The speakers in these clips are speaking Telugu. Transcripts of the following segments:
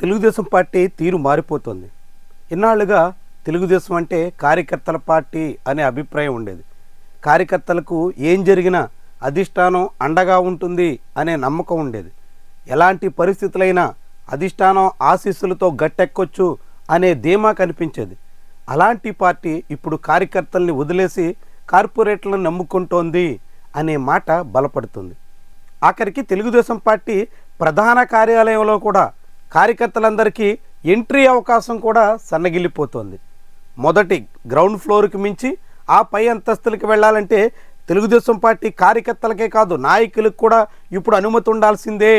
తెలుగుదేశం పార్టీ తీరు మారిపోతుంది. ఇన్నాళ్ళుగా తెలుగుదేశం అంటే కార్యకర్తల పార్టీ అనే అభిప్రాయం ఉండేది. కార్యకర్తలకు ఏం జరిగినా అధిష్టానం అండగా ఉంటుంది అనే నమ్మకం ఉండేది. ఎలాంటి పరిస్థితులైనా అధిష్టానం ఆశీస్సులతో గట్టెక్కొచ్చు అనే ధీమా కనిపించేది. అలాంటి పార్టీ ఇప్పుడు కార్యకర్తల్ని వదిలేసి కార్పొరేట్లను నమ్ముకుంటోంది అనే మాట బలపడుతుంది. ఆఖరికి తెలుగుదేశం పార్టీ ప్రధాన కార్యాలయంలో కూడా కార్యకర్తలందరికీ ఎంట్రీ అవకాశం కూడా సన్నగిల్లిపోతోంది. మొదటి గ్రౌండ్ ఫ్లోర్కి మించి ఆ పై అంతస్తులకు వెళ్ళాలంటే తెలుగుదేశం పార్టీ కార్యకర్తలకే కాదు నాయకులకు కూడా ఇప్పుడు అనుమతి ఉండాల్సిందే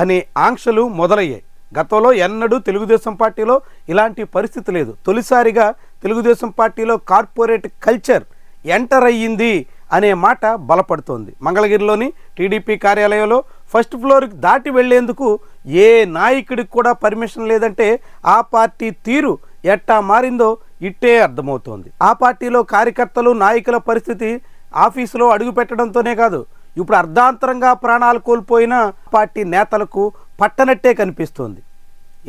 అనే ఆంక్షలు మొదలయ్యాయి. గతంలో ఎన్నడూ తెలుగుదేశం పార్టీలో ఇలాంటి పరిస్థితి లేదు. తొలిసారిగా తెలుగుదేశం పార్టీలో కార్పొరేట్ కల్చర్ ఎంటర్ అయ్యింది అనే మాట బలపడుతోంది. మంగళగిరిలోని టీడీపీ కార్యాలయంలో ఫస్ట్ ఫ్లోర్కి దాటి వెళ్ళేందుకు ఏ నాయకుడికి కూడా పర్మిషన్ లేదంటే ఆ పార్టీ తీరు ఎట్టా మారిందో ఇట్టే అర్థమవుతోంది. ఆ పార్టీలో కార్యకర్తలు నాయకుల పరిస్థితి ఆఫీసులో అడుగు పెట్టడంతోనే కాదు ఇప్పుడు అర్ధాంతరంగా ప్రాణాలు కోల్పోయిన పార్టీ నేతలకు పట్టనట్టే కనిపిస్తోంది.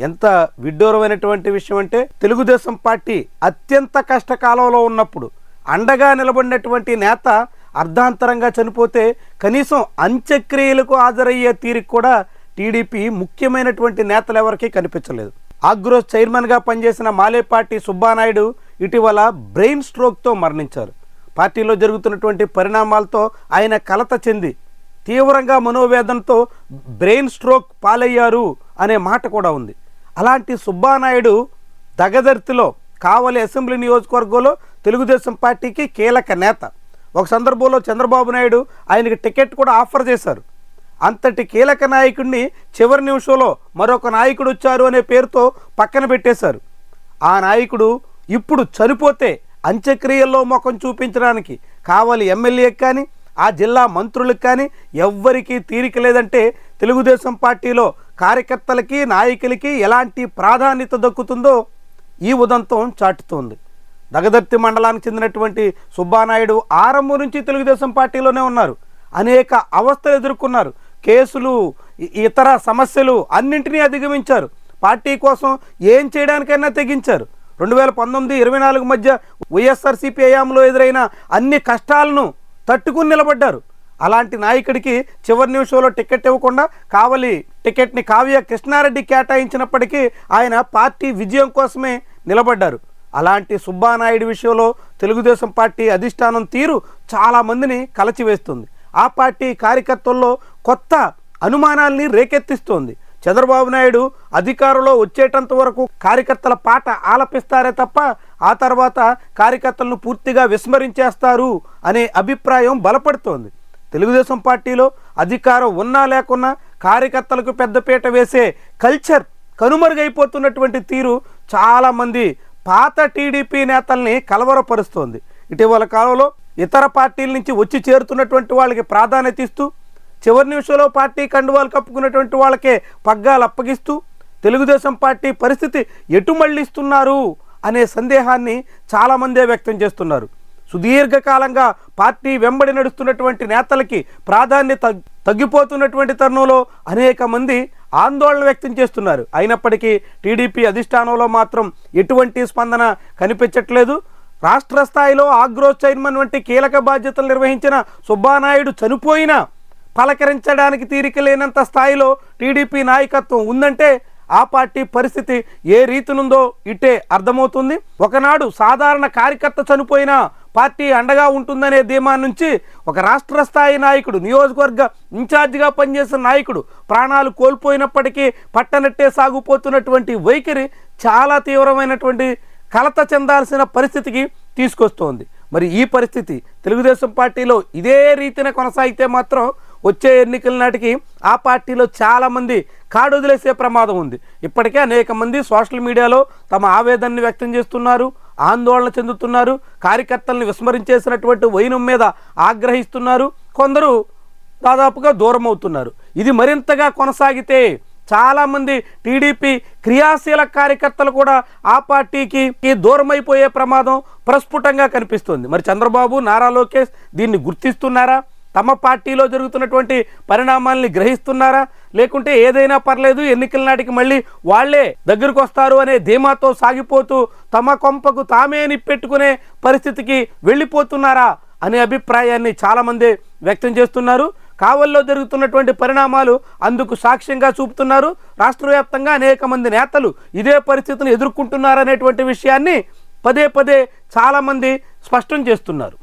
ఎంత విడ్డూరమైనటువంటి విషయం అంటే తెలుగుదేశం పార్టీ అత్యంత కష్టకాలంలో ఉన్నప్పుడు అండగా నిలబడినటువంటి నేత అర్ధాంతరంగా చనిపోతే కనీసం అంత్యక్రియలకు హాజరయ్యే తీరికి కూడా టీడీపీ ముఖ్యమైనటువంటి నేతలు ఎవరికీ కనిపించలేదు. ఆగ్రోస్ చైర్మన్గా పనిచేసిన మాలేపాటి సుబ్బానాయుడు ఇటీవల బ్రెయిన్ స్ట్రోక్తో మరణించారు. పార్టీలో జరుగుతున్నటువంటి పరిణామాలతో ఆయన కలత చెంది తీవ్రంగా మనోవేదనతో బ్రెయిన్ స్ట్రోక్ పాలయ్యారు అనే మాట కూడా ఉంది. అలాంటి సుబ్బానాయుడు దగదర్తిలో కావలి అసెంబ్లీ నియోజకవర్గంలో తెలుగుదేశం పార్టీకి కీలక నేత. ఒక సందర్భంలో చంద్రబాబు నాయుడు ఆయనకి టికెట్ కూడా ఆఫర్ చేశారు. అంతటి కీలక నాయకుడిని చివరి నిమిషంలో మరొక నాయకుడు వచ్చారు అనే పేరుతో పక్కన పెట్టేశారు. ఆ నాయకుడు ఇప్పుడు చనిపోతే అంత్యక్రియల్లో ముఖం చూపించడానికి కావాలి ఎమ్మెల్యేకి కానీ ఆ జిల్లా మంత్రులకు కానీ ఎవ్వరికీ తీరిక లేదంటే తెలుగుదేశం పార్టీలో కార్యకర్తలకి నాయకులకి ఎలాంటి ప్రాధాన్యత దక్కుతుందో ఈ ఉదంతం చాటుతోంది. దగదర్తి మండలానికి చెందినటువంటి సుబ్బానాయుడు ఆరంభం నుంచి తెలుగుదేశం పార్టీలోనే ఉన్నారు. అనేక అవస్థలు ఎదుర్కొన్నారు. కేసులు ఇతర సమస్యలు అన్నింటినీ అధిగమించారు. పార్టీ కోసం ఏం చేయడానికైనా తెగించారు. రెండు వేల పంతొమ్మిది ఇరవై నాలుగు మధ్య వైఎస్ఆర్సీపీ హయాంలో ఎదురైన అన్ని కష్టాలను తట్టుకుని నిలబడ్డారు. అలాంటి నాయకుడికి చివరి నిమిషంలో టికెట్ ఇవ్వకుండా కావలి టికెట్ని కావ్య కృష్ణారెడ్డి కేటాయించినప్పటికీ ఆయన పార్టీ విజయం కోసమే నిలబడ్డారు. అలాంటి సుబ్బానాయుడు విషయంలో తెలుగుదేశం పార్టీ అధిష్టానం తీరు చాలామందిని కలచివేస్తుంది. ఆ పార్టీ కార్యకర్తల్లో కొత్త అనుమానాల్ని రేకెత్తిస్తోంది. చంద్రబాబు నాయుడు అధికారంలో వచ్చేటంత వరకు కార్యకర్తల పాట ఆలపిస్తారే తప్ప ఆ తర్వాత కార్యకర్తలను పూర్తిగా విస్మరించేస్తారు అనే అభిప్రాయం బలపడుతోంది. తెలుగుదేశం పార్టీలో అధికారం ఉన్నా లేకున్నా కార్యకర్తలకు పెద్దపీట వేసే కల్చర్ కనుమరుగైపోతున్నటువంటి తీరు చాలామంది పాత టీడీపీ నేతల్ని కలవరపరుస్తోంది. ఇటీవల కాలంలో ఇతర పార్టీల నుంచి వచ్చి చేరుతున్నటువంటి వాళ్ళకి ప్రాధాన్యత ఇస్తూ చివరి నిమిషంలో పార్టీ కండువాలు కప్పుకున్నటువంటి వాళ్ళకే పగ్గాలు అప్పగిస్తూ తెలుగుదేశం పార్టీ పరిస్థితి ఎటు మళ్ళిస్తున్నారు అనే సందేహాన్ని చాలామందే వ్యక్తం చేస్తున్నారు. సుదీర్ఘకాలంగా పార్టీ వెంబడి నడుస్తున్నటువంటి నేతలకి ప్రాధాన్యత తగ్గిపోతున్నటువంటి తరుణంలో అనేక మంది ఆందోళన వ్యక్తం చేస్తున్నారు. అయినప్పటికీ టీడీపీ అధిష్టానంలో మాత్రం ఎటువంటి స్పందన కనిపించట్లేదు. రాష్ట్ర స్థాయిలో ఆగ్రో చైర్మన్ వంటి కీలక బాధ్యతలు నిర్వహించిన సుబ్బానాయుడు చనిపోయినా పలకరించడానికి తీరిక లేనంత స్థాయిలో టీడీపీ నాయకత్వం ఉందంటే ఆ పార్టీ పరిస్థితి ఏ రీతినుందో ఇట్టే అర్థమవుతుంది. ఒకనాడు సాధారణ కార్యకర్త చనిపోయినా పార్టీ అండగా ఉంటుందనే ధీమా నుంచి ఒక రాష్ట్ర స్థాయి నాయకుడు నియోజకవర్గ ఇన్ఛార్జిగా పనిచేసిన నాయకుడు ప్రాణాలు కోల్పోయినప్పటికీ పట్టనట్టే సాగుపోతున్నటువంటి వైఖరి చాలా తీవ్రమైనటువంటి కలత చెందాల్సిన పరిస్థితికి తీసుకొస్తోంది. మరి ఈ పరిస్థితి తెలుగుదేశం పార్టీలో ఇదే రీతిన కొనసాగితే మాత్రం వచ్చే ఎన్నికల నాటికి ఆ పార్టీలో చాలామంది కాడొదిలేసే ప్రమాదం ఉంది. ఇప్పటికే అనేక మంది సోషల్ మీడియాలో తమ ఆవేదనని వ్యక్తం చేస్తున్నారు. ఆందోళన చెందుతున్నారు కార్యకర్తలను విస్మరించేసినటువంటి వైనం మీద ఆగ్రహిస్తున్నారు. కొందరు దాదాపుగా దూరం అవుతున్నారు ఇది మరింతగా కొనసాగితే చాలామంది టీడీపీ క్రియాశీల కార్యకర్తలు కూడా ఆ పార్టీకి ఈ దూరమైపోయే ప్రమాదం ప్రస్ఫుటంగా కనిపిస్తుంది. మరి చంద్రబాబు నారా లోకేష్ దీన్ని గుర్తిస్తున్నారా? తమ పార్టీలో జరుగుతున్నటువంటి పరిణామాల్ని గ్రహిస్తున్నారా? లేకుంటే ఏదైనా పర్లేదు ఎన్నికల నాటికి మళ్ళీ వాళ్ళే దగ్గరకు వస్తారు అనే ధీమాతో సాగిపోతూ తమ కొంపకు తామే నిప్పెట్టుకునే పరిస్థితికి వెళ్ళిపోతున్నారా అనే అభిప్రాయాన్ని చాలామంది వ్యక్తం చేస్తున్నారు. కావల్లో జరుగుతున్నటువంటి పరిణామాలు అందుకు సాక్ష్యంగా చూపుతున్నారు. రాష్ట్ర వ్యాప్తంగా అనేక మంది నేతలు ఇదే పరిస్థితిని ఎదుర్కొంటున్నారనేటువంటి విషయాన్ని పదే పదే చాలామంది స్పష్టం చేస్తున్నారు.